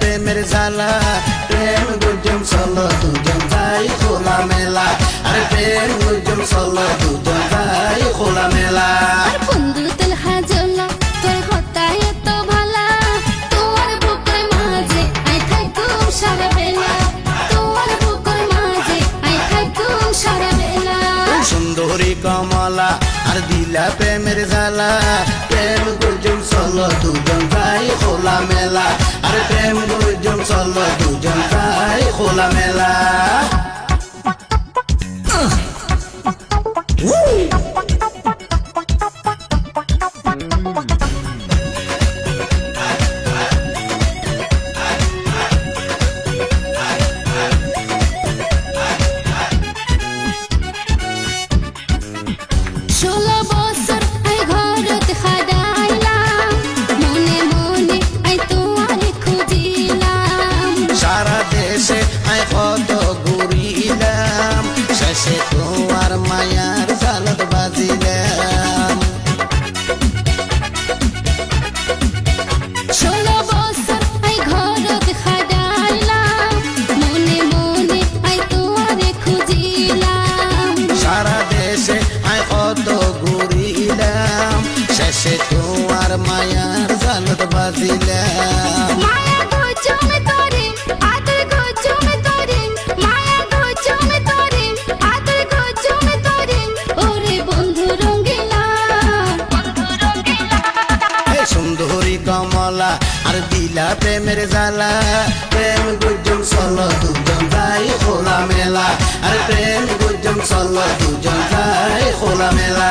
প্রেমের জ্বালা। প্রেম গুজম চলো দুজন যাই খোলা মেলা। আরে প্রেম গুজম চলো দুজন যাই খোলা মেলা। সুন্দরী কমলা আর দিলা প্রেমের জ্বালা। প্রেম গুজম চলো দুজন যাই খোলা মেলা। আর প্রেম দুজন চল দুজন যাই খোলা মেলা ষোলো তোমার মায়ার জালত বাজিলাম ষোলো বছর আই ঘরত খাদাইলাম মনে মনে আই তোমারে খুঁজিলাম। সারা দেশে আয় কত ঘুরিলাম শেষে তোমার মায়ার জালত বাজিলাম মায়া সুন্দরী কমলা আর দিলা প্রেমের জ্বালা। প্রেম গুজম সল দুজন যাই খোলা মেলা। আর প্রেম গুজম সল দুজন যাই খোলা মেলা।